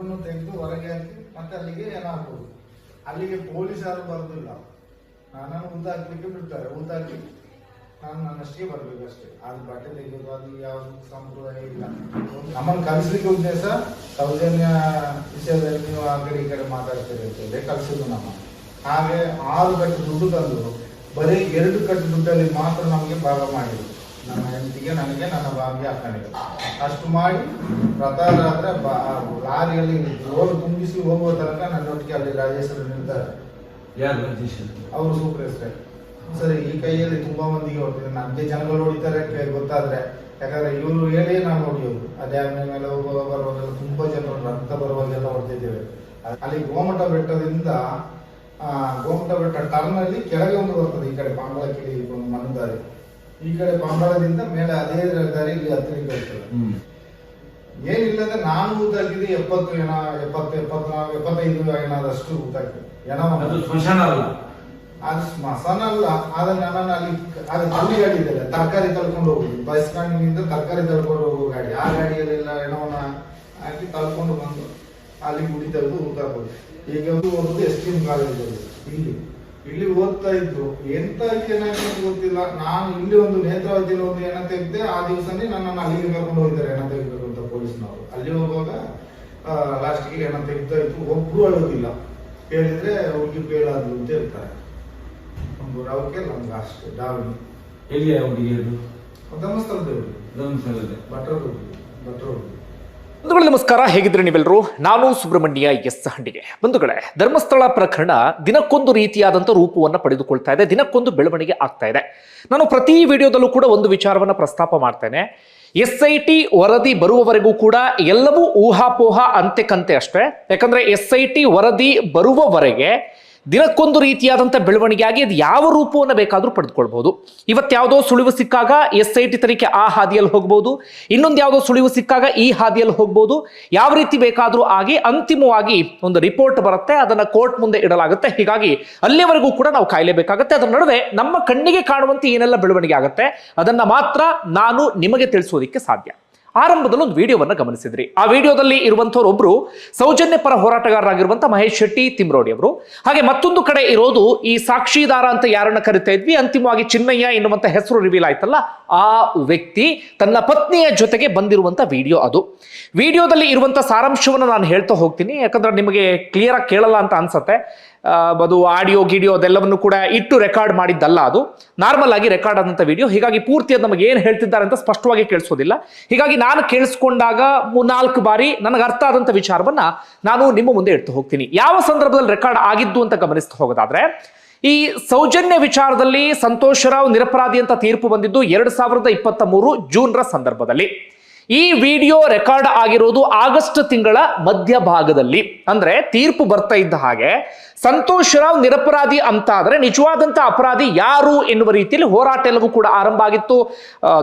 ತೆಗೆದು ಹೊರಗೆ ಹಾಕಿ ಮತ್ತೆ ಅಲ್ಲಿಗೆ ಏನಾಗ್ಬೋದು ಅಲ್ಲಿಗೆ ಪೊಲೀಸರು ಬರೋದಿಲ್ಲ. ನನ್ನನ್ನು ಉದ್ದಾಕ್ಲಿಕ್ಕೆ ಬಿಡ್ತಾರೆ. ಉದ್ದಾಕಿ ನಾನು ನನ್ನಷ್ಟೇ ಬರ್ಬೇಕು ಅಷ್ಟೇ ಅದು ಬಟ್ಟೆ ತೆಗೆಯೋದು, ಅದು ಯಾವ ಸಂಪ್ರದಾಯ ಇಲ್ಲ. ನಮ್ಮನ್ನು ಕಲಿಸ್ಲಿಕ್ಕೆ ಉದ್ದೇಶ ಸೌಜನ್ಯ ವಿಷಯದಲ್ಲಿ ನೀವು ಆ ಕಡೆ ಈ ಕಡೆ ಮಾತಾಡ್ತೀರಿ ಅಂತೇಳಿ ಕಲಿಸೋದು ನಮ್ಮ. ಹಾಗೆ ಆರು ಕಟ್ಟು ದುಡ್ಡು ತಂದು ಬರೀ ಎರಡು ಕಟ್ಟು ದುಡ್ಡಲ್ಲಿ ಮಾತ್ರ ನಮಗೆ ಭಾಗ ಮಾಡಿದ್ರು. ನನ್ನ ಹೆಂಡತಿಗೆ ನನಗೆ ನನ್ನ ಬಾವಿಗೆ ಹಾಕೊಂಡಿದ್ದೆ ಅಷ್ಟು ಮಾಡಿ ರಥರಾತ್ರೆ ಬಾ ಲಾರಿಯಲ್ಲಿ ಜೋರು ತುಂಬಿಸಿ ಹೋಗುವ ತನಕ ನನ್ನೊಟ್ಟಿಗೆ ಅಲ್ಲಿ ರಾಜೇಶ್ವರ ನಿಲ್ತಾರೆ ಯಾರು ಅವರು ಸೂಪರ್ ಸರಿ ಈ ಕೈಯಲ್ಲಿ ತುಂಬಾ ಮಂದಿಗೆ ಹೊಡ್ತಿದ್ರು ನಮಗೆ ಜನಗಳು ಹೊಡಿತಾರೆ ಕೈ ಗೊತ್ತಾದ್ರೆ ಯಾಕಂದ್ರೆ ಇವರು ಹೇಳಿ ನಾವು ಹೊಡಿಯೋದು. ಅದೇ ಮೇಲೆ ಹೋಗುವಾಗ ಬರುವಾಗೆಲ್ಲ ತುಂಬಾ ಜನರು ರಕ್ತ ಬರುವಾಗೆಲ್ಲ ಹೊಡೆದಿದ್ದೇವೆ. ಅಲ್ಲಿ ಗೋಮಟ ಬೆಟ್ಟದಿಂದ ಆ ಗೋಮಟ ಬೆಟ್ಟ ಟರ್ನ್ ಅಲ್ಲಿ ಕೆಳಗೆ ಒಂದು ಬರ್ತದೆ. ಈ ಕಡೆ ಪಾಂಬಳ ಕಿಡಿ ಒಂದು ಮಣ್ಣು ದಾರಿ. ಈ ಕಡೆ ಬಂಗಾಳದಿಂದ ಮೇಲೆ ಅದೇ ದಾರಿ ಇಲ್ಲಿ ಹತ್ತಿರಕ್ಕೆ ಹೋಗ್ತದೆ ಏನಿಲ್ಲ ಏನಿಲ್ಲದೆ ನಾನು ಊತಾಕಿದೆ ಎಪ್ಪತ್ತು ಏನ ಎಪ್ಪತ್ತು ಎಪ್ಪತ್ನಾಲ್ಕು ಎಪ್ಪತ್ತೈದು ಏನಾದಷ್ಟು ಏನೋ ಅದು ಸ್ಮಶಾನ ಅಲ್ಲ. ಅದು ಸ್ಮಶಾನ ಅಲ್ಲ ಆದ್ರೆ ನಾನು ಅಲ್ಲಿ ಅದು ಅಲ್ಲಿ ಗಾಡಿ ಇದೆ ತರಕಾರಿ ತಳ್ಕೊಂಡು ಹೋಗುದು ಬಸ್ ಸ್ಟ್ಯಾಂಡಿನಿಂದ ತರಕಾರಿ ತಳ್ಕೊಂಡು ಹೋಗುವ ಗಾಡಿ. ಆ ಗಾಡಿಯಲ್ಲೆಲ್ಲ ಹೆಣವನ್ನ ಹಾಕಿ ತಳ್ಕೊಂಡು ಬಂದು ಅಲ್ಲಿ ಗುಡಿ ತೆಗೆದು ಊಟ ಈಗ ಒಂದು ಎಸ್ ಟಿ ಎಂ ಕಾಲೇಜಲ್ಲಿ ಇಲ್ಲಿ ಇಲ್ಲಿ. ಓದ್ತಾ ಇದ್ರು. ಎಂತ ಏನಾಗ್ತದೆ ಗೊತ್ತಿಲ್ಲ. ನಾನು ಇಲ್ಲಿ ಒಂದು ನೇತ್ರಾವತಿಯಲ್ಲಿ ಒಂದು ಎಣ ತೆಗೆದೆ ಆ ದಿವಸನೇ ನನ್ನನ್ನು ಅಲ್ಲಿಗೆ ಕರ್ಕೊಂಡು ಹೋಗಿದ್ದಾರೆ ಎಣ ತೆಗಿಬೇಕು ಅಂತ ಪೊಲೀಸ್ನವರು. ಅಲ್ಲಿ ಹೋಗುವಾಗ ಲಾಸ್ಟಿಗೆ ಎಣ ತೆಗಿತಾ ಇತ್ತು ಒಬ್ರು ಅಳೋದಿಲ್ಲ. ಹೇಳಿದ್ರೆ ಹುಡುಗಿ ಬೇಳಾದ್ರು ಅಂತ ಹೇಳ್ತಾರೆ. ಒಂದು ರವಕ್ಕೆ ನಮ್ಗೆ ಅಷ್ಟೇ ಡಾವಣಿ ಎಲ್ಲಿ ಹುಡುಗಿ ಅದು? ಭಟ್ರ ಹುಡುಗಿ ಭಟ್ರ ಭಟ್ರದು ಬಂಧುಗಳೇ, ನಮಸ್ಕಾರ. ಹೇಗಿದ್ರೆ ನೀವೆಲ್ಲರೂ? ನಾನು ಸುಬ್ರಹ್ಮಣ್ಯ ಎಸ್ ಹಂಡಿಗೆ. ಬಂಧುಗಳೇ, ಧರ್ಮಸ್ಥಳ ಪ್ರಕರಣ ದಿನಕ್ಕೊಂದು ರೀತಿಯಾದಂಥ ರೂಪವನ್ನು ಪಡೆದುಕೊಳ್ತಾ ಇದೆ. ದಿನಕ್ಕೊಂದು ಬೆಳವಣಿಗೆ ಆಗ್ತಾ ಇದೆ. ನಾನು ಪ್ರತಿ ವಿಡಿಯೋದಲ್ಲೂ ಕೂಡ ಒಂದು ವಿಚಾರವನ್ನು ಪ್ರಸ್ತಾಪ ಮಾಡ್ತೇನೆ. ಎಸ್ ಐ ಟಿ ವರದಿ ಬರುವವರೆಗೂ ಕೂಡ ಎಲ್ಲವೂ ಊಹಾಪೋಹ ಅಂತೆ ಅಷ್ಟೇ. ಯಾಕಂದ್ರೆ ಎಸ್ ಐ ಟಿ ವರದಿ ಬರುವವರೆಗೆ ದಿನಕ್ಕೊಂದು ರೀತಿಯಾದಂಥ ಬೆಳವಣಿಗೆಯಾಗಿ ಅದು ಯಾವ ರೂಪವನ್ನು ಬೇಕಾದರೂ ಪಡೆದುಕೊಳ್ಬಹುದು ಇವತ್ತು ಯಾವುದೋ ಸುಳಿವು ಸಿಕ್ಕಾಗ ಎಸ್ ಐ ಟಿ ತನಿಖೆ ಆ ಹಾದಿಯಲ್ಲಿ ಹೋಗ್ಬೋದು. ಇನ್ನೊಂದು ಯಾವುದೋ ಸುಳಿವು ಸಿಕ್ಕಾಗ ಈ ಹಾದಿಯಲ್ಲಿ ಹೋಗ್ಬೋದು. ಯಾವ ರೀತಿ ಬೇಕಾದರೂ ಆಗಿ ಅಂತಿಮವಾಗಿ ಒಂದು ರಿಪೋರ್ಟ್ ಬರುತ್ತೆ, ಅದನ್ನು ಕೋರ್ಟ್ ಮುಂದೆ ಇಡಲಾಗುತ್ತೆ. ಹೀಗಾಗಿ ಅಲ್ಲಿಯವರೆಗೂ ಕೂಡ ನಾವು ಕಾಯಲೇಬೇಕಾಗುತ್ತೆ. ಅದರ ನಡುವೆ ನಮ್ಮ ಕಣ್ಣಿಗೆ ಕಾಣುವಂತೆ ಏನೆಲ್ಲ ಬೆಳವಣಿಗೆ ಆಗುತ್ತೆ, ಅದನ್ನು ಮಾತ್ರ ನಾನು ನಿಮಗೆ ತಿಳಿಸೋದಕ್ಕೆ ಸಾಧ್ಯ. ಆರಂಭದಲ್ಲಿ ಒಂದು ವಿಡಿಯೋವನ್ನು ಗಮನಿಸಿದ್ರಿ. ಆ ವಿಡಿಯೋದಲ್ಲಿ ಇರುವಂತವ್ರು ಒಬ್ರು ಸೌಜನ್ಯ ಪರ ಹೋರಾಟಗಾರರಾಗಿರುವಂತಹ ಮಹೇಶ್ ಶೆಟ್ಟಿ ತಿಮ್ರೋಡಿ ಅವರು. ಹಾಗೆ ಮತ್ತೊಂದು ಕಡೆ ಇರೋದು ಈ ಸಾಕ್ಷಿದಾರ ಅಂತ ಯಾರನ್ನ ಕರಿತಾ ಇದ್ವಿ, ಅಂತಿಮವಾಗಿ ಚಿನ್ನಯ್ಯ ಎನ್ನುವಂತ ಹೆಸರು ರಿವೀಲ್ ಆಯ್ತಲ್ಲ, ಆ ವ್ಯಕ್ತಿ ತನ್ನ ಪತ್ನಿಯ ಜೊತೆಗೆ ಬಂದಿರುವಂತ ವಿಡಿಯೋ ಅದು. ವಿಡಿಯೋದಲ್ಲಿ ಇರುವಂತಹ ಸಾರಾಂಶವನ್ನು ನಾನು ಹೇಳ್ತಾ ಹೋಗ್ತೀನಿ, ಯಾಕಂದ್ರೆ ನಿಮಗೆ ಕ್ಲಿಯರ್ ಆಗಿ ಕೇಳಲ್ಲ ಅಂತ ಅನ್ಸತ್ತೆ. ಅದು ಆಡಿಯೋ, ಗಿಡಿಯೋ ಅದೆಲ್ಲವನ್ನು ಕೂಡ ಇಟ್ಟು ರೆಕಾರ್ಡ್ ಮಾಡಿದ್ದಲ್ಲ ಅದು. ನಾರ್ಮಲ್ ಆಗಿ ರೆಕಾರ್ಡ್ ಆದಂಥ ವಿಡಿಯೋ ಹೀಗಾಗಿ ಪೂರ್ತಿ ಅದು ನಮಗೆ ಏನು ಹೇಳ್ತಿದ್ದಾರೆ ಅಂತ ಸ್ಪಷ್ಟವಾಗಿ ಕೇಳಿಸೋದಿಲ್ಲ. ಹೀಗಾಗಿ ನಾನು ಕೇಳಿಸ್ಕೊಂಡಾಗ ನಾಲ್ಕು ಬಾರಿ ನನಗೆ ಅರ್ಥ ಆದಂಥ ವಿಚಾರವನ್ನ ನಾನು ನಿಮ್ಮ ಮುಂದೆ ಇಡ್ತು ಹೋಗ್ತೀನಿ. ಯಾವ ಸಂದರ್ಭದಲ್ಲಿ ರೆಕಾರ್ಡ್ ಆಗಿದ್ದು ಅಂತ ಗಮನಿಸ್ತಾ ಹೋಗೋದಾದ್ರೆ, ಈ ಸೌಜನ್ಯ ವಿಚಾರದಲ್ಲಿ ಸಂತೋಷ್ ರಾವ್ ನಿರಪರಾಧಿ ಅಂತ ತೀರ್ಪು ಬಂದಿದ್ದು ಎರಡ್ ಸಾವಿರದ ಇಪ್ಪತ್ತ ಮೂರು ಜೂನ್ರ ಸಂದರ್ಭದಲ್ಲಿ. ಈ ವಿಡಿಯೋ ರೆಕಾರ್ಡ್ ಆಗಿರೋದು ಆಗಸ್ಟ್ ತಿಂಗಳ ಮಧ್ಯಭಾಗದಲ್ಲಿ. ಅಂದ್ರೆ ತೀರ್ಪು ಬರ್ತಾ ಇದ್ದ ಹಾಗೆ ಸಂತೋಷ್ ರಾವ್ ನಿರಪರಾಧಿ ಅಂತ ಆದ್ರೆ ನಿಜವಾದಂತ ಅಪರಾಧಿ ಯಾರು ಎನ್ನುವ ರೀತಿಯಲ್ಲಿ ಹೋರಾಟ ಎಲ್ಲವೂ ಕೂಡ ಆರಂಭ ಆಗಿತ್ತು.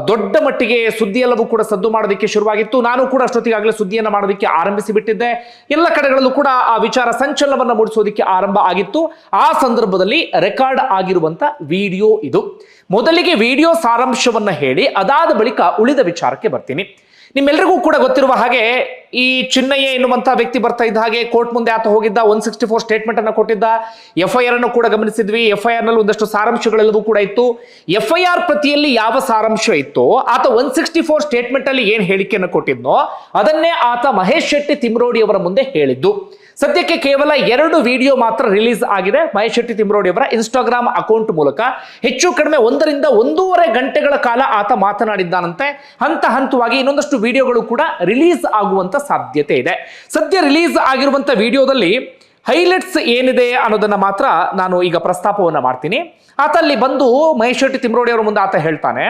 ದೊಡ್ಡ ಮಟ್ಟಿಗೆ ಸುದ್ದಿ ಎಲ್ಲವೂ ಕೂಡ ಸದ್ದು ಮಾಡೋದಕ್ಕೆ ಶುರುವಾಗಿತ್ತು. ನಾನು ಕೂಡ ಅಷ್ಟೊತ್ತಿಗಾಗಲೇ ಸುದ್ದಿಯನ್ನು ಮಾಡೋದಕ್ಕೆ ಆರಂಭಿಸಿ ಬಿಟ್ಟಿದ್ದೆ ಎಲ್ಲ ಕಡೆಗಳಲ್ಲೂ ಕೂಡ ಆ ವಿಚಾರ ಸಂಚಲನವನ್ನು ಮೂಡಿಸೋದಕ್ಕೆ ಆರಂಭ ಆಗಿತ್ತು. ಆ ಸಂದರ್ಭದಲ್ಲಿ ರೆಕಾರ್ಡ್ ಆಗಿರುವಂತ ವಿಡಿಯೋ ಇದು. ಮೊದಲಿಗೆ ವಿಡಿಯೋ ಸಾರಾಂಶವನ್ನ ಹೇಳಿ, ಅದಾದ ಬಳಿಕ ಉಳಿದ ವಿಚಾರಕ್ಕೆ ಬರ್ತೀನಿ. ನಿಮ್ಮೆಲ್ಲರಿಗೂ ಕೂಡ ಗೊತ್ತಿರುವ ಹಾಗೆ ಈ ಚಿನ್ನಯ್ಯ ಎನ್ನುವಂಥ ವ್ಯಕ್ತಿ ಬರ್ತಾ ಇದ್ದ ಹಾಗೆ ಕೋರ್ಟ್ ಮುಂದೆ ಆತ ಹೋಗಿದ್ದ ಒನ್ ಸಿಕ್ಸ್ಟಿ ಫೋರ್ ಸ್ಟೇಟ್ಮೆಂಟ್ ಅನ್ನು ಕೊಟ್ಟಿದ್ದ. ಎಫ್ ಐ ಆರ್ ಅನ್ನು ಕೂಡ ಗಮನಿಸಿದ್ವಿ. ಎಫ್ ಐ ಆರ್ನಲ್ಲಿ ಒಂದಷ್ಟು ಸಾರಾಂಶಗಳೆಲ್ಲವೂ ಕೂಡ ಇತ್ತು. ಎಫ್ ಐ ಆರ್ ಪ್ರತಿಯಲ್ಲಿ ಯಾವ ಸಾರಾಂಶ ಇತ್ತು ಆತ ಒನ್ ಸಿಕ್ಸ್ಟಿ ಫೋರ್ ಸ್ಟೇಟ್ಮೆಂಟ್ ಅಲ್ಲಿ ಏನ್ ಹೇಳಿಕೆಯನ್ನು ಕೊಟ್ಟಿದ್ನೋ ಅದನ್ನೇ ಆತ ಮಹೇಶ್ ಶೆಟ್ಟಿ ತಿಮ್ರೋಡಿ ಅವರ ಮುಂದೆ ಹೇಳಿದ್ದು. ಸದ್ಯಕ್ಕೆ ಕೇವಲ ಎರಡು ವಿಡಿಯೋ ಮಾತ್ರ ರಿಲೀಸ್ ಆಗಿದೆ. ಮಹೇಶ್ ಶೆಟ್ಟಿ ತಿಮ್ರೋಡಿ ಅವರ ಇನ್ಸ್ಟಾಗ್ರಾಮ್ ಅಕೌಂಟ್ ಮೂಲಕ. ಹೆಚ್ಚು ಕಡಿಮೆ ಒಂದರಿಂದ ಒಂದೂವರೆ ಗಂಟೆಗಳ ಕಾಲ ಆತ ಮಾತನಾಡಿದ್ದಾನಂತೆ. ಹಂತ ಹಂತವಾಗಿ ಇನ್ನೊಂದಷ್ಟು ವಿಡಿಯೋಗಳು ಕೂಡ ರಿಲೀಸ್ ಆಗುವಂತ ಸಾಧ್ಯತೆ ಇದೆ. ಸದ್ಯ ರಿಲೀಸ್ ಆಗಿರುವಂತ ವಿಡಿಯೋದಲ್ಲಿ ಹೈಲೈಟ್ಸ್ ಏನಿದೆ ಅನ್ನೋದನ್ನ ಮಾತ್ರ ನಾನು ಈಗ ಪ್ರಸ್ತಾಪವನ್ನ ಮಾಡ್ತೀನಿ. ಆತ ಅಲ್ಲಿ ಬಂದು ಮಹೇಶ್ ಶೆಟ್ಟಿ ತಿಮ್ರೋಡಿ ಅವರ ಮುಂದೆ ಆತ ಹೇಳ್ತಾನೆ.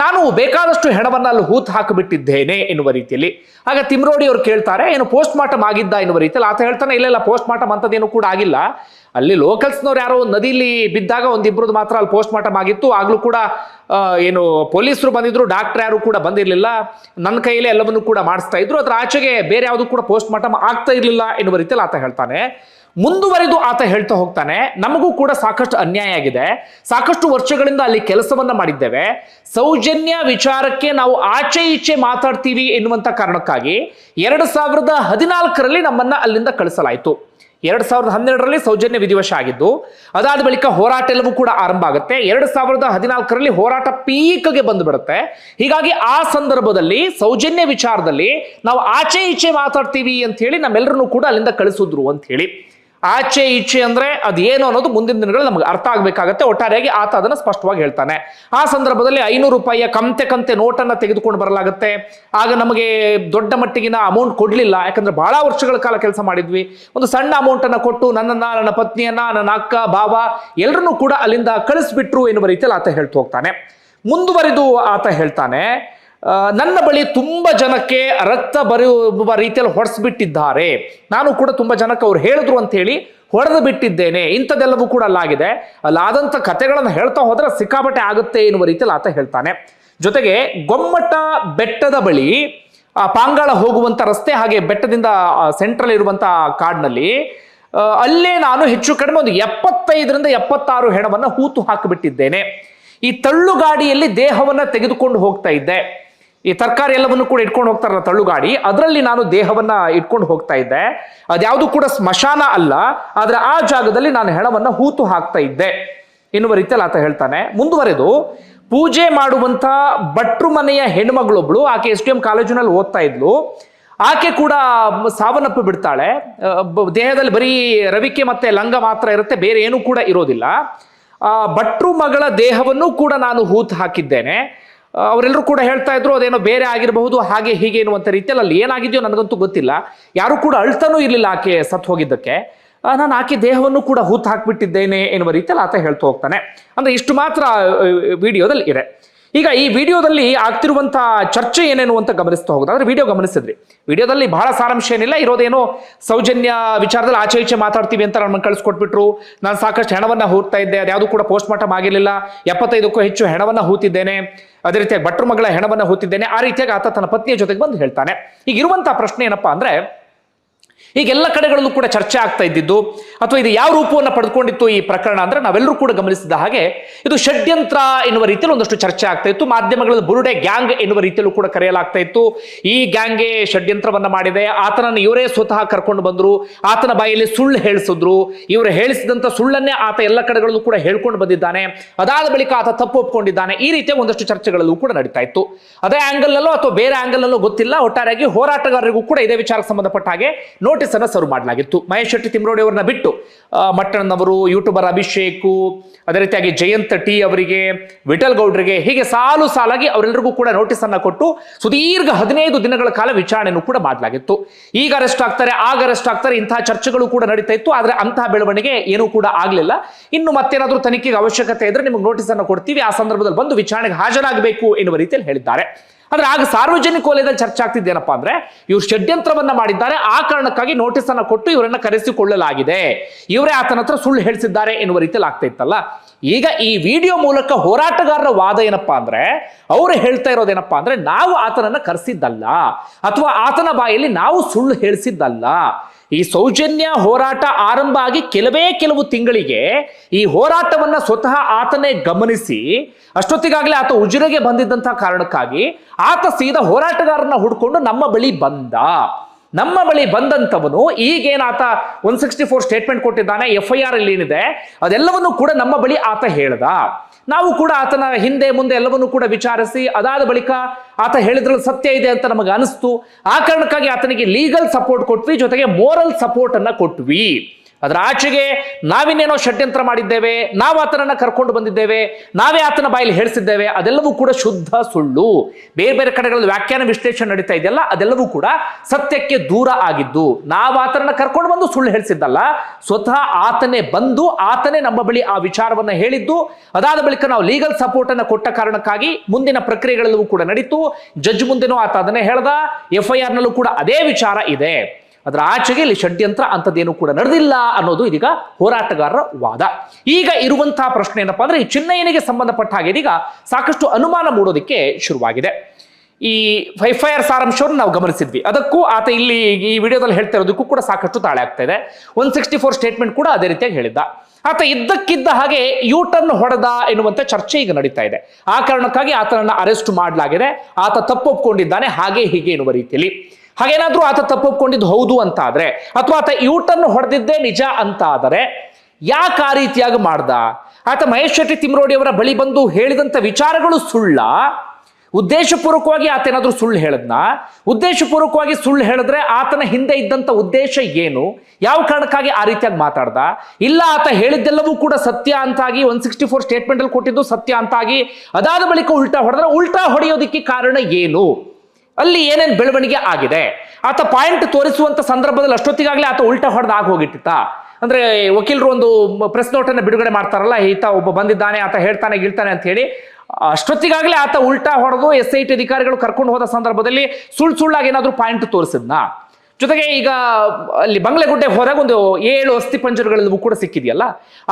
ನಾನು ಬೇಕಾದಷ್ಟು ಹೆಣವನ್ನ ಅಲ್ಲಿ ಹೂತ್ ಹಾಕಿಬಿಟ್ಟಿದ್ದೇನೆ ಎನ್ನುವ ರೀತಿಯಲ್ಲಿ. ಆಗ ತಿಮ್ರೋಡಿ ಅವರು ಕೇಳ್ತಾರೆ, ಏನು ಪೋಸ್ಟ್ ಮಾರ್ಟಮ್ ಆಗಿದ್ದ? ಎನ್ನುವ ರೀತಿಯಲ್ಲಿ. ಆತ ಹೇಳ್ತಾನೆ, ಇಲ್ಲ ಇಲ್ಲ ಪೋಸ್ಟ್ ಮಾರ್ಟಮ್ ಅಂತದೇನು ಕೂಡ ಆಗಿಲ್ಲ. ಅಲ್ಲಿ ಲೋಕಲ್ಸ್ನವ್ರು ಯಾರೋ ನದಿಲಿ ಬಿದ್ದಾಗ ಒಂದಿಬ್ರದ್ದು ಮಾತ್ರ ಅಲ್ಲಿ ಪೋಸ್ಟ್ ಮಾರ್ಟಮ್ ಆಗಿತ್ತು. ಆಗ್ಲೂ ಕೂಡ ಏನು ಪೊಲೀಸರು ಬಂದಿದ್ರು ಡಾಕ್ಟರ್ ಯಾರು ಕೂಡ ಬಂದಿರಲಿಲ್ಲ. ನನ್ನ ಕೈಯಲ್ಲಿ ಎಲ್ಲವನ್ನು ಕೂಡ ಮಾಡಿಸ್ತಾ ಇದ್ರು. ಅದರ ಆಚೆಗೆ ಬೇರೆ ಯಾವುದು ಕೂಡ ಪೋಸ್ಟ್ ಮಾರ್ಟಮ್ ಆಗ್ತಾ ಇರಲಿಲ್ಲ ಎನ್ನುವ ರೀತಿಯಲ್ಲಿ ಆತ ಹೇಳ್ತಾನೆ. ಮುಂದುವರೆದು ಆತ ಹೇಳ್ತಾ ಹೋಗ್ತಾನೆ, ನಮಗೂ ಕೂಡ ಸಾಕಷ್ಟು ಅನ್ಯಾಯ ಆಗಿದೆ. ಸಾಕಷ್ಟು ವರ್ಷಗಳಿಂದ ಅಲ್ಲಿ ಕೆಲಸವನ್ನ ಮಾಡಿದ್ದೇವೆ. ಸೌಜನ್ಯ ವಿಚಾರಕ್ಕೆ ನಾವು ಆಚೆ ಈಚೆ ಮಾತಾಡ್ತೀವಿ ಎನ್ನುವಂತ ಕಾರಣಕ್ಕಾಗಿ ಎರಡು ಸಾವಿರದ ಹದಿನಾಲ್ಕರಲ್ಲಿ ನಮ್ಮನ್ನ ಅಲ್ಲಿಂದ ಕಳಿಸಲಾಯಿತು. ಎರಡ್ ಸಾವಿರದ ಹನ್ನೆರಡರಲ್ಲಿ ಸೌಜನ್ಯ ವಿಧಿವಶ ಆಗಿದ್ದು, ಅದಾದ ಬಳಿಕ ಹೋರಾಟ ಎಲ್ಲವೂ ಕೂಡ ಆರಂಭ ಆಗುತ್ತೆ. ಎರಡ್ ಸಾವಿರದ ಹದಿನಾಲ್ಕರಲ್ಲಿ ಹೋರಾಟ ಪೀಕ್ಗೆ ಬಂದು ಬಿಡುತ್ತೆ. ಹೀಗಾಗಿ ಆ ಸಂದರ್ಭದಲ್ಲಿ, ಸೌಜನ್ಯ ವಿಚಾರದಲ್ಲಿ ನಾವು ಆಚೆ ಈಚೆ ಮಾತಾಡ್ತೀವಿ ಅಂತ ಹೇಳಿ ನಮ್ಮೆಲ್ಲರನ್ನು ಕೂಡ ಅಲ್ಲಿಂದ ಕಳಿಸಿದ್ರು ಅಂತ ಹೇಳಿ ಆಚೆ ಈಚೆ ಅಂದ್ರೆ ಅದೇನು ಅನ್ನೋದು ಮುಂದಿನ ದಿನಗಳಲ್ಲಿ ನಮ್ಗೆ ಅರ್ಥ ಆಗ್ಬೇಕಾಗತ್ತೆ. ಒಟ್ಟಾರೆಯಾಗಿ ಆತ ಅದನ್ನ ಸ್ಪಷ್ಟವಾಗಿ ಹೇಳ್ತಾನೆ. ಆ ಸಂದರ್ಭದಲ್ಲಿ ಐನೂರು ರೂಪಾಯಿಯ ಕಂತೆ ಕಂತೆ ನೋಟನ್ನ ತೆಗೆದುಕೊಂಡು ಬರಲಾಗುತ್ತೆ. ಆಗ ನಮಗೆ ದೊಡ್ಡ ಮಟ್ಟಿಗಿನ ಅಮೌಂಟ್ ಕೊಡ್ಲಿಲ್ಲ. ಯಾಕಂದ್ರೆ ಬಹಳ ವರ್ಷಗಳ ಕಾಲ ಕೆಲಸ ಮಾಡಿದ್ವಿ. ಒಂದು ಸಣ್ಣ ಅಮೌಂಟ್ ಅನ್ನ ಕೊಟ್ಟು ನನ್ನನ್ನ, ನನ್ನ ಪತ್ನಿಯನ್ನ, ನನ್ನ ಅಕ್ಕ ಬಾವ ಎಲ್ಲರನ್ನೂ ಕೂಡ ಅಲ್ಲಿಂದ ಕಳಿಸ್ಬಿಟ್ರು ಎನ್ನುವ ರೀತಿಯಲ್ಲಿ ಆತ ಹೇಳ್ತು ಹೋಗ್ತಾನೆ. ಮುಂದುವರಿದು ಆತ ಹೇಳ್ತಾನೆ ನನ್ನ ಬಳಿ ತುಂಬ ಜನಕ್ಕೆ ರಕ್ತ ಬರೆಯುವ ರೀತಿಯಲ್ಲಿ ಹೊಡೆಸ್ಬಿಟ್ಟಿದ್ದಾರೆ. ನಾನು ಕೂಡ ತುಂಬ ಜನಕ್ಕೆ ಅವ್ರು ಹೇಳಿದ್ರು ಅಂತ ಹೇಳಿ ಹೊಡೆದು ಬಿಟ್ಟಿದ್ದೇನೆ. ಇಂಥದ್ದೆಲ್ಲವೂ ಕೂಡ ಅಲ್ಲಾಗಿದೆ ಅಲ್ಲಾದಂಥ ಕಥೆಗಳನ್ನು ಹೇಳ್ತಾ ಹೋದ್ರೆ ಸಿಕ್ಕಾಪಟ್ಟೆ ಆಗುತ್ತೆ ಎನ್ನುವ ರೀತಿಯಲ್ಲಿ ಆತ ಹೇಳ್ತಾನೆ. ಜೊತೆಗೆ ಗೊಮ್ಮಟ ಬೆಟ್ಟದ ಬಳಿ, ಆ, ಪಾಂಗಾಳ ಹೋಗುವಂಥ ರಸ್ತೆ ಹಾಗೆ ಬೆಟ್ಟದಿಂದ ಸೆಂಟ್ರಲ್ ಇರುವಂತ ಕಾಡಿನಲ್ಲಿ ಅಲ್ಲೇ ನಾನು ಹೆಚ್ಚು ಕಡಿಮೆ ಒಂದು ಎಪ್ಪತ್ತೈದರಿಂದ ಎಪ್ಪತ್ತಾರು ಹೆಣವನ್ನು ಹೂತು ಹಾಕಿಬಿಟ್ಟಿದ್ದೇನೆ. ಈ ತಳ್ಳುಗಾಡಿಯಲ್ಲಿ ದೇಹವನ್ನ ತೆಗೆದುಕೊಂಡು ಹೋಗ್ತಾ ಇದ್ದೆ. ಈ ತರಕಾರಿ ಎಲ್ಲವನ್ನು ಕೂಡ ಇಟ್ಕೊಂಡು ಹೋಗ್ತಾರಲ್ಲ ತಳ್ಳುಗಾಡಿ, ಅದರಲ್ಲಿ ನಾನು ದೇಹವನ್ನ ಇಟ್ಕೊಂಡು ಹೋಗ್ತಾ ಇದ್ದೆ. ಅದ್ಯಾವುದು ಕೂಡ ಸ್ಮಶಾನ ಅಲ್ಲ, ಆದ್ರೆ ಆ ಜಾಗದಲ್ಲಿ ನಾನು ಹೆಣವನ್ನ ಹೂತು ಹಾಕ್ತಾ ಇದ್ದೆ ಎನ್ನುವ ರೀತಿಯಲ್ಲಿ ಆತ ಹೇಳ್ತಾನೆ. ಮುಂದುವರೆದು, ಪೂಜೆ ಮಾಡುವಂತ ಭಟ್ರು ಮನೆಯ ಹೆಣ್ಮಗಳೊಬ್ಳು, ಆಕೆ ಎಸ್ ಡಿ ಎಂ ಕಾಲೇಜಿನಲ್ಲಿ ಓದ್ತಾ ಇದ್ಲು. ಆಕೆ ಕೂಡ ಸಾವನ್ನಪ್ಪು ಬಿಡ್ತಾಳೆ. ದೇಹದಲ್ಲಿ ಬರೀ ರವಿಕೆ ಮತ್ತೆ ಲಂಗ ಮಾತ್ರ ಇರುತ್ತೆ ಬೇರೆ ಏನೂ ಕೂಡ ಇರೋದಿಲ್ಲ. ಆ ಭಟ್ರು ಮಗಳ ದೇಹವನ್ನು ಕೂಡ ನಾನು ಹೂತು ಹಾಕಿದ್ದೇನೆ. ಅವರೆಲ್ಲರೂ ಕೂಡ ಹೇಳ್ತಾ ಇದ್ರು, ಅದೇನೋ ಬೇರೆ ಆಗಿರಬಹುದು, ಹಾಗೆ ಹೀಗೆ ಎನ್ನುವಂಥ ರೀತಿಯಲ್ಲಿ ಅಲ್ಲಿ ಏನಾಗಿದೆಯೋ ನನಗಂತೂ ಗೊತ್ತಿಲ್ಲ. ಯಾರೂ ಕೂಡ ಅಳ್ತಾನೂ ಇರಲಿಲ್ಲ ಆಕೆ ಸತ್ತು ಹೋಗಿದ್ದಕ್ಕೆ. ನಾನು ಆಕೆ ದೇಹವನ್ನು ಕೂಡ ಹೂತು ಹಾಕ್ಬಿಟ್ಟಿದ್ದೇನೆ ಎನ್ನುವ ರೀತಿಯಲ್ಲಿ ಆತ ಹೇಳ್ತಾ ಹೋಗ್ತಾನೆ. ಅಂದರೆ ಇಷ್ಟು ಮಾತ್ರ ವಿಡಿಯೋದಲ್ಲಿ ಇದೆ. ಈಗ ಈ ವಿಡಿಯೋದಲ್ಲಿ ಆಗ್ತಿರುವಂತಹ ಚರ್ಚೆ ಏನೇನು ಅಂತ ಗಮನಿಸ್ತಾ ಹೋಗೋದು. ಅಂದ್ರೆ ವಿಡಿಯೋ ಗಮನಿಸಿದ್ರಿ. ವಿಡಿಯೋದಲ್ಲಿ ಬಹಳ ಸಾರಾಂಶ ಏನಿಲ್ಲ. ಇರೋದೇನೋ ಸೌಜನ್ಯ ವಿಚಾರದಲ್ಲಿ ಆಚೆ ಈಚೆ ಮಾತಾಡ್ತೀವಿ ಅಂತ ನಮ್ಮನ್ನು ಕಳಿಸ್ಕೊಟ್ಬಿಟ್ರು. ನಾನು ಸಾಕಷ್ಟು ಹೆಣವನ್ನ ಹೂಡ್ತಾ ಇದ್ದೆ. ಅದ್ಯಾವುದು ಕೂಡ ಪೋಸ್ಟ್ ಮಾರ್ಟಮ್ ಆಗಿರಲಿಲ್ಲ. ಎಪ್ಪತ್ತೈದಕ್ಕೂ ಹೆಚ್ಚು ಹೆಣವನ್ನ ಹೂತಿದ್ದೇನೆ. ಅದೇ ರೀತಿಯಾಗಿ ಭಟ್ರು ಮಗಳ ಹೆಣವನ್ನ ಹೂತಿದ್ದೇನೆ. ಆ ರೀತಿಯಾಗಿ ಆತ ತನ್ನ ಪತ್ನಿಯ ಜೊತೆಗೆ ಬಂದು ಹೇಳ್ತಾನೆ. ಈಗ ಇರುವಂತಹ ಪ್ರಶ್ನೆ ಏನಪ್ಪಾ ಅಂದ್ರೆ ಹೀಗೆಲ್ಲ ಕಡೆಗಳಲ್ಲೂ ಕೂಡ ಚರ್ಚೆ ಆಗ್ತಾ ಇದ್ದಿದ್ದು, ಅಥವಾ ಇದು ಯಾವ ರೂಪವನ್ನು ಪಡೆದುಕೊಂಡಿತ್ತು ಈ ಪ್ರಕರಣ ಅಂದ್ರೆ ನಾವೆಲ್ಲರೂ ಕೂಡ ಗಮನಿಸಿದ ಹಾಗೆ ಇದು ಷಡ್ಯಂತ್ರ ಎನ್ನುವ ರೀತಿಯಲ್ಲಿ ಒಂದಷ್ಟು ಚರ್ಚೆ ಆಗ್ತಾ ಇತ್ತು. ಮಾಧ್ಯಮಗಳಲ್ಲಿ ಬುರುಡೆ ಗ್ಯಾಂಗ್ ಎನ್ನುವ ರೀತಿಯಲ್ಲೂ ಕೂಡ ಕರೆಯಲಾಗ್ತಾ ಇತ್ತು. ಈ ಗ್ಯಾಂಗ್ಗೆ ಷಡ್ಯಂತ್ರವನ್ನ ಮಾಡಿದೆ. ಆತನನ್ನು ಇವರೇ ಸ್ವತಃ ಕರ್ಕೊಂಡು ಬಂದರು. ಆತನ ಬಾಯಲ್ಲಿ ಸುಳ್ಳು ಹೇಳಿಸಿದ್ರು. ಇವರು ಹೇಳಿಸಿದಂತ ಸುಳ್ಳನ್ನೇ ಆತ ಎಲ್ಲ ಕಡೆಗಳಲ್ಲೂ ಕೂಡ ಹೇಳ್ಕೊಂಡು ಬಂದಿದ್ದಾನೆ. ಅದಾದ ಬಳಿಕ ಆತ ತಪ್ಪು ಒಪ್ಕೊಂಡಿದ್ದಾನೆ. ಈ ರೀತಿಯ ಒಂದಷ್ಟು ಚರ್ಚೆಗಳಲ್ಲೂ ಕೂಡ ನಡೀತಾ ಇತ್ತು. ಅದೇ ಆಂಗಲ್ ಅಥವಾ ಬೇರೆ ಆಂಗಲ್ ನಲ್ಲೋ ಗೊತ್ತಿಲ್ಲ. ಒಟ್ಟಾರೆಯಾಗಿ ಹೋರಾಟಗಾರರಿಗೂ ಕೂಡ ಇದೇ ವಿಚಾರಕ್ಕೆ ಸಂಬಂಧಪಟ್ಟ ಹಾಗೆ ನೋಟಿಸ್ ಅನ್ನ ಸರ್ವ್ ಮಾಡಲಾಗಿತ್ತು. ಮಹೇಶ್ ಶೆಟ್ಟಿ ತಿಮ್ರೋಡಿ ಅವರನ್ನ ಬಿಟ್ಟು ಮಟ್ಟಣ್ಣನವರು ಯೂಟ್ಯೂಬರ್ ಅಭಿಷೇಕು, ಅದೇ ರೀತಿಯಾಗಿ ಜಯಂತ ಟಿ ಅವರಿಗೆ, ವಿಠಲ್ ಗೌಡ್ರಿಗೆ ಹೀಗೆ ಸಾಲು ಸಾಲಾಗಿ ಅವರೆಲ್ಲರಿಗೂ ಕೂಡ ನೋಟಿಸ್ ಅನ್ನ ಕೊಟ್ಟು, ಸುದೀರ್ಘ ಹದಿನೈದು ದಿನಗಳ ಕಾಲ ವಿಚಾರಣೆಯನ್ನು ಕೂಡ ಮಾಡಲಾಗಿತ್ತು. ಈಗ ಅರೆಸ್ಟ್ ಆಗ್ತಾರೆ, ಆಗ ಅರೆಸ್ಟ್ ಆಗ್ತಾರೆ, ಇಂತಹ ಚರ್ಚೆಗಳು ಕೂಡ ನಡೀತಾ ಇತ್ತು. ಆದ್ರೆ ಅಂತಹ ಬೆಳವಣಿಗೆ ಏನೂ ಕೂಡ ಆಗಲಿಲ್ಲ. ಇನ್ನು ಮತ್ತೇನಾದ್ರೂ ತನಿಖೆಗೆ ಅವಶ್ಯಕತೆ ಇದ್ರೆ ನಿಮಗೆ ನೋಟಿಸ್ ಅನ್ನು ಕೊಡ್ತೀವಿ. ಆ ಸಂದರ್ಭದಲ್ಲಿ ಬಂದು ವಿಚಾರಣೆಗೆ ಹಾಜರಾಗಬೇಕು ಎನ್ನುವ ರೀತಿಯಲ್ಲಿ ಹೇಳಿದ್ದಾರೆ. ಆದ್ರೆ ಆಗ ಸಾರ್ವಜನಿಕ ವಲಯದಲ್ಲಿ ಚರ್ಚೆ ಆಗ್ತಿದ್ದೇನಪ್ಪಾ ಅಂದ್ರೆ ಇವ್ರು ಷಡ್ಯಂತ್ರವನ್ನ ಮಾಡಿದ್ದಾರೆ. ಆ ಕಾರಣಕ್ಕಾಗಿ ನೋಟಿಸ್ ಅನ್ನ ಕೊಟ್ಟು ಇವರನ್ನ ಕರೆಸಿಕೊಳ್ಳಲಾಗಿದೆ. ಇವರೇ ಆತನ ಹತ್ರ ಸುಳ್ಳು ಹೇಳಿಸಿದ್ದಾರೆ ಎನ್ನುವ ರೀತಿಯಲ್ಲಿ ಆಗ್ತಾ ಇತ್ತಲ್ಲ. ಈಗ ಈ ವಿಡಿಯೋ ಮೂಲಕ ಹೋರಾಟಗಾರರ ವಾದ ಏನಪ್ಪಾ ಅಂದ್ರೆ ಅವರು ಹೇಳ್ತಾ ಇರೋದೇನಪ್ಪಾ ಅಂದ್ರೆ ನಾವು ಆತನನ್ನ ಕರೆಸಿದ್ದಲ್ಲ. ಅಥವಾ ಆತನ ಬಾಯಲ್ಲಿ ನಾವು ಸುಳ್ಳು ಹೇಳಿಸಿದ್ದಲ್ಲ. ಈ ಸೌಜನ್ಯ ಹೋರಾಟ ಆರಂಭ ಆಗಿ ಕೆಲವೇ ಕೆಲವು ತಿಂಗಳಿಗೆ ಈ ಹೋರಾಟವನ್ನ ಸ್ವತಃ ಆತನೇ ಗಮನಿಸಿ, ಅಷ್ಟೊತ್ತಿಗಾಗಲೇ ಆತ ಉಜಿರೆಗೆ ಬಂದಿದ್ದಂತಹ ಕಾರಣಕ್ಕಾಗಿ ಆತ ಸೀದಾ ಹೋರಾಟಗಾರನ ಹುಡ್ಕೊಂಡು ನಮ್ಮ ಬಳಿ ಬಂದ. ನಮ್ಮ ಬಳಿ ಬಂದಂತವನು ಈಗೇನಾತ ಒನ್ ಸಿಕ್ಸ್ಟಿ ಫೋರ್ ಸ್ಟೇಟ್ಮೆಂಟ್ ಕೊಟ್ಟಿದ್ದಾನೆ ಎಫ್ ಐ ಆರ್ ಅಲ್ಲಿ ಏನಿದೆ, ಅದೆಲ್ಲವನ್ನು ಕೂಡ ನಮ್ಮ ಬಳಿ ಆತ ಹೇಳ್ದ. ನಾವು ಕೂಡ ಆತನ ಹಿಂದೆ ಮುಂದೆ ಎಲ್ಲವನ್ನೂ ಕೂಡ ವಿಚಾರಿಸಿ, ಅದಾದ ಬಳಿಕ ಆತ ಹೇಳಿದ್ರಲ್ಲಿ ಸತ್ಯ ಇದೆ ಅಂತ ನಮಗೆ ಅನಿಸ್ತು. ಆ ಕಾರಣಕ್ಕಾಗಿ ಆತನಿಗೆ ಲೀಗಲ್ ಸಪೋರ್ಟ್ ಕೊಟ್ವಿ, ಜೊತೆಗೆ ಮೋರಲ್ ಸಪೋರ್ಟ್ ಅನ್ನ ಕೊಟ್ವಿ. ಅದರ ಆಚೆಗೆ ನಾವಿನ್ನೇನೋ ಷಡ್ಯಂತ್ರ ಮಾಡಿದ್ದೇವೆ, ನಾವು ಆತನನ್ನ ಕರ್ಕೊಂಡು ಬಂದಿದ್ದೇವೆ, ನಾವೇ ಆತನ ಬಾಯಲ್ಲಿ ಹೇಳಿಸಿದ್ದೇವೆ, ಅದೆಲ್ಲವೂ ಕೂಡ ಶುದ್ಧ ಸುಳ್ಳು. ಬೇರೆ ಬೇರೆ ಕಡೆಗಳಲ್ಲಿ ವ್ಯಾಖ್ಯಾನ ವಿಶ್ಲೇಷಣೆ ನಡೀತಾ ಇದೆಯಲ್ಲ, ಅದೆಲ್ಲವೂ ಕೂಡ ಸತ್ಯಕ್ಕೆ ದೂರ ಆಗಿದ್ದು, ನಾವು ಆತನನ್ನ ಕರ್ಕೊಂಡು ಬಂದು ಸುಳ್ಳು ಹೇಳಿಸಿದ್ದಲ್ಲ, ಸ್ವತಃ ಆತನೇ ಬಂದು ಆತನೇ ನಮ್ಮ ಬಳಿ ಆ ವಿಚಾರವನ್ನು ಹೇಳಿದ್ದು, ಅದಾದ ಬಳಿಕ ನಾವು ಲೀಗಲ್ ಸಪೋರ್ಟ್ ಅನ್ನು ಕೊಟ್ಟ ಕಾರಣಕ್ಕಾಗಿ ಮುಂದಿನ ಪ್ರಕ್ರಿಯೆಗಳಲ್ಲೂ ಕೂಡ ನಡೀತು. ಜಡ್ಜ್ ಮುಂದೆನೂ ಆತ ಅದನ್ನೇ ಹೇಳ್ದ ಎಫ್ ಐ ಕೂಡ ಅದೇ ವಿಚಾರ ಇದೆ. ಅದರ ಆಚೆಗೆ ಇಲ್ಲಿ ಷಡ್ಯಂತ್ರ ಅಂಥದ್ದೇನು ಕೂಡ ನಡೆದಿಲ್ಲ ಅನ್ನೋದು ಇದೀಗ ಹೋರಾಟಗಾರರ ವಾದ. ಈಗ ಇರುವಂತಹ ಪ್ರಶ್ನೆ ಏನಪ್ಪಾ ಅಂದ್ರೆ ಈ ಚಿನ್ನಯ್ಯನಿಗೆ ಸಂಬಂಧಪಟ್ಟ ಹಾಗೆ ಇದೀಗ ಸಾಕಷ್ಟು ಅನುಮಾನ ಮೂಡೋದಕ್ಕೆ ಶುರುವಾಗಿದೆ. ಈ ಆರ್ ಸಾರಾಂಶವನ್ನು ನಾವು ಗಮನಿಸಿದ್ವಿ. ಅದಕ್ಕೂ ಆತ ಇಲ್ಲಿ ಈ ವಿಡಿಯೋದಲ್ಲಿ ಹೇಳ್ತಾ ಇರೋದಕ್ಕೂ ಕೂಡ ಸಾಕಷ್ಟು ತಾಳೆ ಆಗ್ತಾ ಇದೆ. ಒನ್ ಸಿಕ್ಸ್ಟಿ ಫೋರ್ ಸ್ಟೇಟ್ಮೆಂಟ್ ಕೂಡ ಅದೇ ರೀತಿಯಾಗಿ ಹೇಳಿದ್ದ. ಆತ ಇದ್ದಕ್ಕಿದ್ದ ಹಾಗೆ ಯೂ ಟರ್ನ್ ಹೊಡೆದ ಎನ್ನುವಂತ ಚರ್ಚೆ ಈಗ ನಡೀತಾ ಇದೆ. ಆ ಕಾರಣಕ್ಕಾಗಿ ಆತನನ್ನು ಅರೆಸ್ಟ್ ಮಾಡಲಾಗಿದೆ. ಆತ ತಪ್ಪೊಪ್ಕೊಂಡಿದ್ದಾನೆ, ಹಾಗೆ ಹೀಗೆ ಎನ್ನುವ ರೀತಿಯಲ್ಲಿ. ಹಾಗೇನಾದ್ರೂ ಆತ ತಪ್ಪಿಕೊಂಡಿದ್ದು ಹೌದು ಅಂತ ಆದರೆ ಅಥವಾ ಆತ ಯೂಟನ್ನು ಹೊಡೆದಿದ್ದೇ ನಿಜ ಅಂತ ಆದರೆ ಯಾಕೆ ಆ ರೀತಿಯಾಗಿ ಮಾಡ್ದ? ಆತ ಮಹೇಶ್ ಶೆಟ್ಟಿ ತಿಮ್ರೋಡಿ ಅವರ ಬಳಿ ಬಂದು ಹೇಳಿದಂತ ವಿಚಾರಗಳು ಸುಳ್ಳ? ಉದ್ದೇಶಪೂರ್ವಕವಾಗಿ ಆತ ಏನಾದರೂ ಸುಳ್ಳು ಹೇಳದ್ನ? ಉದ್ದೇಶಪೂರ್ವಕವಾಗಿ ಸುಳ್ಳು ಹೇಳಿದ್ರೆ ಆತನ ಹಿಂದೆ ಇದ್ದಂತ ಉದ್ದೇಶ ಏನು? ಯಾವ ಕಾರಣಕ್ಕಾಗಿ ಆ ರೀತಿಯಾಗಿ ಮಾತಾಡ್ದ? ಇಲ್ಲ, ಆತ ಹೇಳಿದ್ದೆಲ್ಲವೂ ಕೂಡ ಸತ್ಯ ಅಂತಾಗಿ ಒನ್ ಸಿಕ್ಸ್ಟಿ ಫೋರ್ ಸ್ಟೇಟ್ಮೆಂಟ್ ಅಲ್ಲಿ ಕೊಟ್ಟಿದ್ದು ಸತ್ಯ ಅಂತಾಗಿ, ಅದಾದ ಬಳಿಕ ಉಲ್ಟಾ ಹೊಡೆದ್ರೆ ಉಲ್ಟಾ ಹೊಡೆಯೋದಕ್ಕೆ ಕಾರಣ ಏನು? ಅಲ್ಲಿ ಏನೇನು ಬೆಳವಣಿಗೆ ಆಗಿದೆ? ಆತ ಪಾಯಿಂಟ್ ತೋರಿಸುವಂತ ಸಂದರ್ಭದಲ್ಲಿ ಅಷ್ಟೊತ್ತಿಗಾಗಲೇ ಆತ ಉಲ್ಟಾ ಹೊಡೆದ ಆಗಿ ಹೋಗಿಟ್ಟಿತ್ತ. ಅಂದ್ರೆ ವಕೀಲರು ಒಂದು ಪ್ರೆಸ್ ನೋಟನ್ನು ಬಿಡುಗಡೆ ಮಾಡ್ತಾರಲ್ಲ, ಈತ ಒಬ್ಬ ಬಂದಿದ್ದಾನೆ, ಆತ ಹೇಳ್ತಾನೆ, ಗೀಳ್ತಾನೆ ಅಂತ ಹೇಳಿ ಅಷ್ಟೊತ್ತಿಗಾಗಲೇ ಆತ ಉಲ್ಟಾ ಹೊಡೆದು ಎಸ್ ಐ ಟಿ ಅಧಿಕಾರಿಗಳು ಕರ್ಕೊಂಡು ಹೋದ ಸಂದರ್ಭದಲ್ಲಿ ಸುಳ್ಳು ಸುಳ್ಳಾಗಿ ಏನಾದರೂ ಪಾಯಿಂಟ್ ತೋರಿಸಿದ್ನಾ. ಜೊತೆಗೆ ಈಗ ಅಲ್ಲಿ ಬಂಗ್ಲೆಗುಡ್ಡೆ ಹೋದಾಗ ಒಂದು ಏಳು ಅಸ್ಥಿ ಪಂಜರಗಳೆಲ್ಲವೂ ಕೂಡ ಸಿಕ್ಕಿದೆಯಲ್ಲ,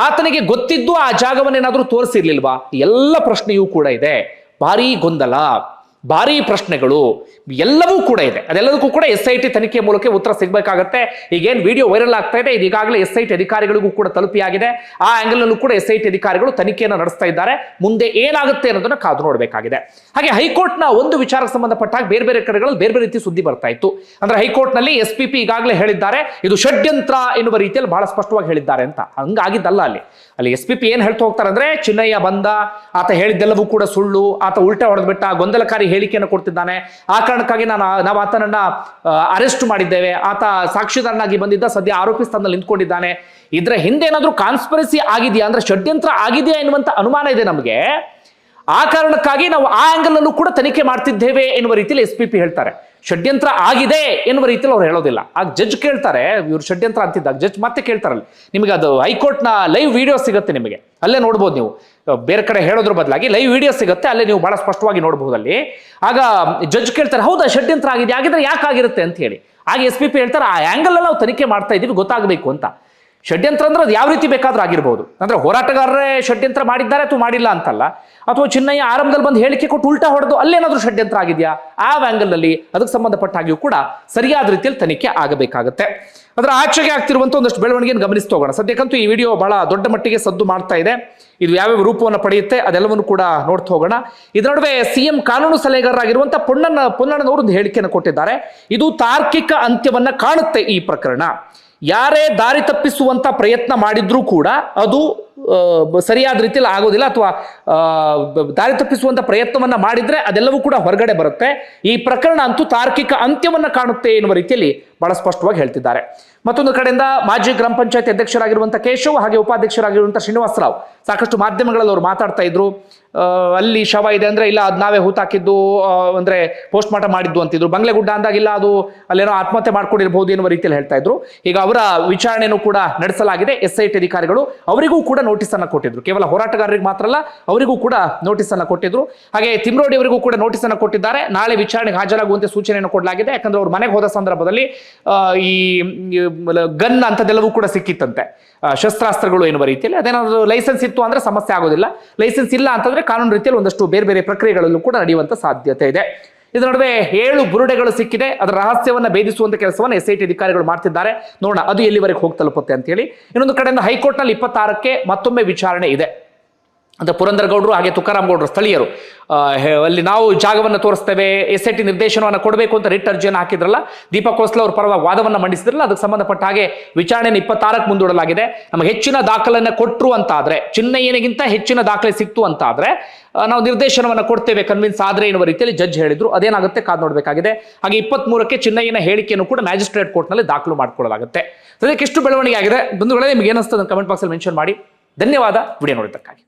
ಆತನಿಗೆ ಗೊತ್ತಿದ್ದು ಆ ಜಾಗವನ್ನೇನಾದರೂ ತೋರಿಸಿರ್ಲಿಲ್ವಾ? ಎಲ್ಲ ಪ್ರಶ್ನೆಯೂ ಕೂಡ ಇದೆ. ಭಾರೀ ಗೊಂದಲ. ಭಾರೀ ಪ್ರಶ್ನೆಗಳು ಎಲ್ಲವೂ ಕೂಡ ಇದೆ. ಅದೆಲ್ಲದಕ್ಕೂ ಕೂಡ ಎಸ್ ಐ ಟಿ ತನಿಖೆ ಮೂಲಕ ಉತ್ತರ ಸಿಗಬೇಕಾಗತ್ತೆ. ಈಗೇನು ವಿಡಿಯೋ ವೈರಲ್ ಆಗ್ತಾ ಇದೆ. ಇದು ಈಗಾಗಲೇ ಎಸ್ ಐ ಟಿ ಅಧಿಕಾರಿಗಳಿಗೂ ಕೂಡ ತಲುಪಿಯಾಗಿದೆ. ಆ ಆಂಗಲ್ ನಲ್ಲೂ ಕೂಡ ಎಸ್ ಐ ಟಿ ಅಧಿಕಾರಿಗಳು ತನಿಖೆಯನ್ನು ನಡೆಸ್ತಾ ಇದ್ದಾರೆ. ಮುಂದೆ ಏನಾಗುತ್ತೆ ಅನ್ನೋದನ್ನ ಕಾದು ನೋಡಬೇಕಾಗಿದೆ. ಹಾಗೆ ಹೈಕೋರ್ಟ್ನ ಒಂದು ವಿಚಾರಕ್ಕೆ ಸಂಬಂಧಪಟ್ಟಾಗ ಬೇರೆ ಬೇರೆ ಕಡೆಗಳಲ್ಲಿ ಬೇರೆ ಬೇರೆ ರೀತಿ ಸುದ್ದಿ ಬರ್ತಾ ಇತ್ತು. ಅಂದ್ರೆ ಹೈಕೋರ್ಟ್ನಲ್ಲಿ ಎಸ್ ಪಿ ಪಿ ಈಗಾಗಲೇ ಹೇಳಿದ್ದಾರೆ. ಇದು ಷಡ್ಯಂತ್ರ ಎನ್ನುವ ರೀತಿಯಲ್ಲಿ ಬಹಳ ಸ್ಪಷ್ಟವಾಗಿ ಹೇಳಿದ್ದಾರೆ ಅಂತ. ಹಂಗಾಗಿದ್ದಲ್ಲ ಅಲ್ಲಿ. ಅಲ್ಲಿ ಎಸ್ ಪಿ ಪಿ ಏನ್ ಹೇಳ್ತಾ ಹೋಗ್ತಾರೆ ಅಂದ್ರೆ ಚಿನ್ನಯ್ಯ ಬಂದ, ಆತ ಹೇಳಿದ್ದೆಲ್ಲವೂ ಕೂಡ ಸುಳ್ಳು, ಆತ ಉಲ್ಟಾ ಹೊಡೆದ್ಬಿಟ್ಟ, ಗೊಂದಲಕಾರಿ ಹೇಳಿಕೆಯನ್ನು ಕೊಡ್ತಿದ್ದಾನೆ. ಆ ಕಾರಣಕ್ಕಾಗಿ ನಾನು ನಾವು ಆತನನ್ನ ಅರೆಸ್ಟ್ ಮಾಡಿದ್ದೇವೆ. ಆತ ಸಾಕ್ಷಿದಾರನಾಗಿ ಬಂದಿದ್ದ, ಸದ್ಯ ಆರೋಪಿ ಸ್ಥಾನದಲ್ಲಿ ನಿಂತ್ಕೊಂಡಿದ್ದಾನೆ. ಇದ್ರ ಹಿಂದೆ ಏನಾದರೂ ಕಾನ್ಸ್ಪರಸಿ ಆಗಿದೆಯಾ? ಅಂದ್ರೆ ಷಡ್ಯಂತ್ರ ಆಗಿದೆಯಾ ಎನ್ನುವಂತ ಅನುಮಾನ ಇದೆ ನಮಗೆ. ಆ ಕಾರಣಕ್ಕಾಗಿ ನಾವು ಆ ಆಂಗಲ್ ಅಲ್ಲೂ ಕೂಡ ತನಿಖೆ ಮಾಡ್ತಿದ್ದೇವೆ ಎನ್ನುವ ರೀತಿಯಲ್ಲಿ ಎಸ್ ಪಿ ಪಿ ಹೇಳ್ತಾರೆ. ಷಡ್ಯಂತ್ರ ಆಗಿದೆ ಎನ್ನುವ ರೀತಿಯಲ್ಲಿ ಅವ್ರು ಹೇಳೋದಿಲ್ಲ. ಆಗ ಜಡ್ಜ್ ಕೇಳ್ತಾರೆ, ಇವ್ರು ಷಡ್ಯಂತ್ರ ಅಂತಿದ್ದಾಗ ಜಡ್ಜ್ ಮತ್ತೆ ಕೇಳ್ತಾರಲ್ಲ. ನಿಮಗೆ ಅದು ಹೈಕೋರ್ಟ್ನ ಲೈವ್ ವಿಡಿಯೋ ಸಿಗುತ್ತೆ ನಿಮಗೆ. ಅಲ್ಲೇ ನೋಡ್ಬೋದು ನೀವು. ಬೇರೆ ಕಡೆ ಹೇಳೋದ್ರ ಬದಲಾಗಿ ಲೈವ್ ವಿಡಿಯೋ ಸಿಗುತ್ತೆ, ಅಲ್ಲೇ ನೀವು ಬಹಳ ಸ್ಪಷ್ಟವಾಗಿ ನೋಡಬಹುದು ಅಲ್ಲಿ ಆಗ ಜಡ್ಜ್ ಕೇಳ್ತಾರೆ, ಹೌದಾ, ಷಡ್ಯಂತ್ರ ಆಗಿದೆ ಆಗಿದ್ರೆ ಯಾಕೆ ಆಗಿರುತ್ತೆ ಅಂತ ಹೇಳಿ. ಆಗ ಎಸ್ ಪಿ ಪಿ ಹೇಳ್ತಾರೆ, ಆ ಆಂಗಲ್ ನಾವು ತನಿಖೆ ಮಾಡ್ತಾ ಇದ್ದೀವಿ, ಗೊತ್ತಾಗಬೇಕು ಅಂತ. ಷಡ್ಯಂತ್ರ ಅಂದ್ರೆ ಅದು ಯಾವ ರೀತಿ ಬೇಕಾದ್ರೂ ಆಗಿರ್ಬೋದು. ಅಂದ್ರೆ ಹೋರಾಟಗಾರರೇ ಷಡ್ಯಂತ್ರ ಮಾಡಿದ್ದಾರೆ ಅಥವಾ ಮಾಡಿಲ್ಲ ಅಂತಲ್ಲ. ಅಥವಾ ಚಿನ್ನಯ್ಯ ಆರಂಭದಲ್ಲಿ ಬಂದು ಹೇಳಿಕೆ ಕೊಟ್ಟು ಉಲ್ಟಾ ಹೊಡೆದು ಅಲ್ಲೇನಾದ್ರೂ ಷಡ್ಯಂತ್ರ ಆಗಿದೆಯಾ? ಆ ನಲ್ಲಿ ಅದಕ್ಕೆ ಸಂಬಂಧಪಟ್ಟ ಹಾಗೆಯೂ ಕೂಡ ಸರಿಯಾದ ರೀತಿಯಲ್ಲಿ ತನಿಖೆ ಆಗಬೇಕಾಗುತ್ತೆ. ಅದರ ಆಚೆಗೆ ಆಗ್ತಿರುವಂತ ಒಂದಷ್ಟು ಬೆಳವಣಿಗೆಯನ್ನು ಗಮನಿಸ್ತಾ ಹೋಗೋಣ. ಸದ್ಯಕ್ಕಂತೂ ಈ ವಿಡಿಯೋ ಬಹಳ ದೊಡ್ಡ ಮಟ್ಟಿಗೆ ಸದ್ದು ಮಾಡ್ತಾ ಇದೆ. ಇದು ಯಾವ್ಯಾವ ರೂಪವನ್ನು ಪಡೆಯುತ್ತೆ ಅದೆಲ್ಲವನ್ನು ಕೂಡ ನೋಡ್ತಾ ಹೋಗೋಣ. ಇದರ ನಡುವೆ ಸಿಎಂ ಕಾನೂನು ಸಲಹೆಗಾರರಾಗಿರುವಂತಹ ಪೊನ್ನಣ್ಣ, ಪೊನ್ನಣ್ಣನವರು ಒಂದು ಹೇಳಿಕೆಯನ್ನು ಕೊಟ್ಟಿದ್ದಾರೆ. ಇದು ತಾರ್ಕಿಕ ಅಂತ್ಯವನ್ನ ಕಾಣುತ್ತೆ ಈ ಪ್ರಕರಣ. ಯಾರೇ ದಾರಿ ತಪ್ಪಿಸುವಂತ ಪ್ರಯತ್ನ ಮಾಡಿದ್ರೂ ಕೂಡ ಅದು ಸರಿಯಾದ ರೀತಿಯಲ್ಲಿ ಆಗೋದಿಲ್ಲ ಅಥವಾ ದಾರಿ ತಪ್ಪಿಸುವಂತ ಪ್ರಯತ್ನವನ್ನ ಮಾಡಿದ್ರೆ ಅದೆಲ್ಲವೂ ಕೂಡ ಹೊರಗಡೆ ಬರುತ್ತೆ. ಈ ಪ್ರಕರಣ ಅಂತೂ ತಾರ್ಕಿಕ ಅಂತ್ಯವನ್ನ ಕಾಣುತ್ತೆ ಎನ್ನುವ ರೀತಿಯಲ್ಲಿ ಬಹಳ ಸ್ಪಷ್ಟವಾಗಿ ಹೇಳ್ತಿದ್ದಾರೆ. ಮತ್ತೊಂದು ಕಡೆಯಿಂದ ಮಾಜಿ ಗ್ರಾಮ ಪಂಚಾಯತ್ ಅಧ್ಯಕ್ಷರಾಗಿರುವಂಥ ಕೇಶವ್ ಹಾಗೆ ಉಪಾಧ್ಯಕ್ಷರಾಗಿರುವಂತಹ ಶ್ರೀನಿವಾಸರಾವ್ ಸಾಕಷ್ಟು ಮಾಧ್ಯಮಗಳಲ್ಲಿ ಅವರು ಮಾತಾಡ್ತಾ ಇದ್ರು. ಅಲ್ಲಿ ಶವ ಇದೆ ಅಂದ್ರೆ ಇಲ್ಲ ಅದು ನಾವೇ ಹೂತಾಕಿದ್ದು ಅಂದ್ರೆ ಪೋಸ್ಟ್ ಮಾರ್ಟಮ್ ಮಾಡಿದ್ದು ಅಂತಿದ್ರು. ಬಂಗ್ಲೆಗುಡ್ಡ ಗುಡ್ಡ ಇಲ್ಲ ಅದು ಅಲ್ಲೇನೋ ಆತ್ಮಹತ್ಯೆ ಮಾಡ್ಕೊಂಡಿರ್ಬೋದು ಎನ್ನುವ ರೀತಿಯಲ್ಲಿ ಹೇಳ್ತಾ ಇದ್ರು. ಈಗ ಅವರ ವಿಚಾರಣೆಯನ್ನು ಕೂಡ ನಡೆಸಲಾಗಿದೆ. ಎಸ್ ಐ ಟಿ ಅಧಿಕಾರಿಗಳು ಅವರಿಗೂ ಕೂಡ ನೋಟಿಸ್ ಅನ್ನ ಕೊಟ್ಟಿದ್ರು. ಕೇವಲ ಹೋರಾಟಗಾರರಿಗೆ ಮಾತ್ರ ಅಲ್ಲ, ಅವರಿಗೂ ಕೂಡ ನೋಟಿಸ್ ಅನ್ನ ಕೊಟ್ಟಿದ್ರು. ಹಾಗೆ ತಿಮ್ರೋಡಿ ಅವರಿಗೂ ಕೂಡ ನೋಟಿಸ್ ಅನ್ನ ಕೊಟ್ಟಿದ್ದಾರೆ. ನಾಳೆ ವಿಚಾರಣೆಗೆ ಹಾಜರಾಗುವಂತೆ ಸೂಚನೆಯನ್ನು ಕೊಡಲಾಗಿದೆ. ಯಾಕಂದ್ರೆ ಅವ್ರು ಮನೆಗೆ ಹೋದ ಸಂದರ್ಭದಲ್ಲಿ ಈ ಗನ್ ಅಂಥದ್ದೆಲ್ಲವೂ ಕೂಡ ಸಿಕ್ಕಿತ್ತಂತೆ. ಶಸ್ತ್ರಾಸ್ತ್ರಗಳು ಎನ್ನುವ ರೀತಿಯಲ್ಲಿ. ಅದೇನಾದರೂ ಲೈಸೆನ್ಸ್ ಇತ್ತು ಅಂದ್ರೆ ಸಮಸ್ಯೆ ಆಗೋದಿಲ್ಲ. ಲೈಸೆನ್ಸ್ ಇಲ್ಲ ಅಂತಂದ್ರೆ ಕಾನೂನು ರೀತಿಯಲ್ಲಿ ಒಂದಷ್ಟು ಬೇರೆ ಬೇರೆ ಪ್ರಕ್ರಿಯೆಗಳಲ್ಲೂ ಕೂಡ ನಡೆಯುವಂತ ಸಾಧ್ಯತೆ ಇದೆ. ಇದರ ನಡುವೆ ಏಳು ಬುರುಡೆಗಳು ಸಿಕ್ಕಿದೆ. ಅದರ ರಹಸ್ಯವನ್ನು ಭೇದಿಸುವಂತ ಕೆಲಸವನ್ನು ಎಸ್ ಐ ಟಿ ಅಧಿಕಾರಿಗಳು ಮಾಡ್ತಿದ್ದಾರೆ. ನೋಡೋಣ, ಅದು ಎಲ್ಲಿವರೆಗೆ ಹೋಗಿ ತಲುಪುತ್ತೆ ಅಂತ ಹೇಳಿ. ಇನ್ನೊಂದು ಕಡೆಯಿಂದ ಹೈಕೋರ್ಟ್ನಲ್ಲಿ ಇಪ್ಪತ್ತಾರಕ್ಕೆ ಮತ್ತೊಮ್ಮೆ ವಿಚಾರಣೆ ಇದೆ. ಅಂದ್ರೆ ಪುರಂದರ ಗೌಡರು ಹಾಗೆ ತುಕಾರಾಮ್ ಗೌಡರು ಸ್ಥಳೀಯರು ಅಲ್ಲಿ ನಾವು ಜಾಗವನ್ನು ತೋರಿಸ್ತೇವೆ, ಎಸ್ ಐ ಟಿ ನಿರ್ದೇಶನವನ್ನು ಕೊಡಬೇಕು ಅಂತ ರಿಟ್ ಅರ್ಜಿಯನ್ನು ಹಾಕಿದ್ರಲ್ಲ ದೀಪಕ್ ಕೋಸ್ಲ ಅವ್ರ ಪರವಾಗಿ ವಾದವನ್ನು ಮಂಡಿಸಿದ್ರಲ್ಲ, ಅದಕ್ಕೆ ಸಂಬಂಧಪಟ್ಟ ಹಾಗೆ ವಿಚಾರಣೆಯನ್ನು ಇಪ್ಪತ್ತಾರಕ್ಕೆ ಮುಂದೂಡಲಾಗಿದೆ. ನಮಗೆ ಹೆಚ್ಚಿನ ದಾಖಲನ್ನು ಕೊಟ್ಟರು ಅಂತ ಆದ್ರೆ ಚಿನ್ನಯ್ಯನಿಗಿಂತ ಹೆಚ್ಚಿನ ದಾಖಲೆ ಸಿಕ್ತು ಅಂತ ಆದ್ರೆ ನಾವು ನಿರ್ದೇಶನವನ್ನು ಕೊಡ್ತೇವೆ ಕನ್ವಿನ್ಸ್ ಆದ್ರೆ ಎನ್ನುವ ರೀತಿಯಲ್ಲಿ ಜಡ್ಜ್ ಹೇಳಿದ್ರು. ಅದೇನಾಗುತ್ತೆ? ಕಾದು ನೋಡಬೇಕಾಗಿದೆ. ಹಾಗೆ ಇಪ್ಪತ್ತ್ ಮೂರಕ್ಕೆ ಚಿನ್ನಯ್ಯನ ಹೇಳಿಕೆಯನ್ನು ಕೂಡ ಮ್ಯಾಜಿಸ್ಟ್ರೇಟ್ ಕೋರ್ಟ್ನಲ್ಲಿ ದಾಖಲು ಮಾಡಿಕೊಳ್ಳಲಾಗುತ್ತೆ. ಸದ್ಯಕ್ಕೆ ಎಷ್ಟು ಬೆಳವಣಿಗೆ ಆಗಿದೆ. ಬಂಧುಗಳೇ, ನಿಮ್ಗೆ ಏನಿಸ್ತದೆ ಕಮೆಂಟ್ ಬಾಕ್ಸಲ್ಲಿ ಮೆನ್ಷನ್ ಮಾಡಿ. ಧನ್ಯವಾದ. ವಿಡಿಯೋ ನೋಡಿದ್ದಕ್ಕಾಗಿ.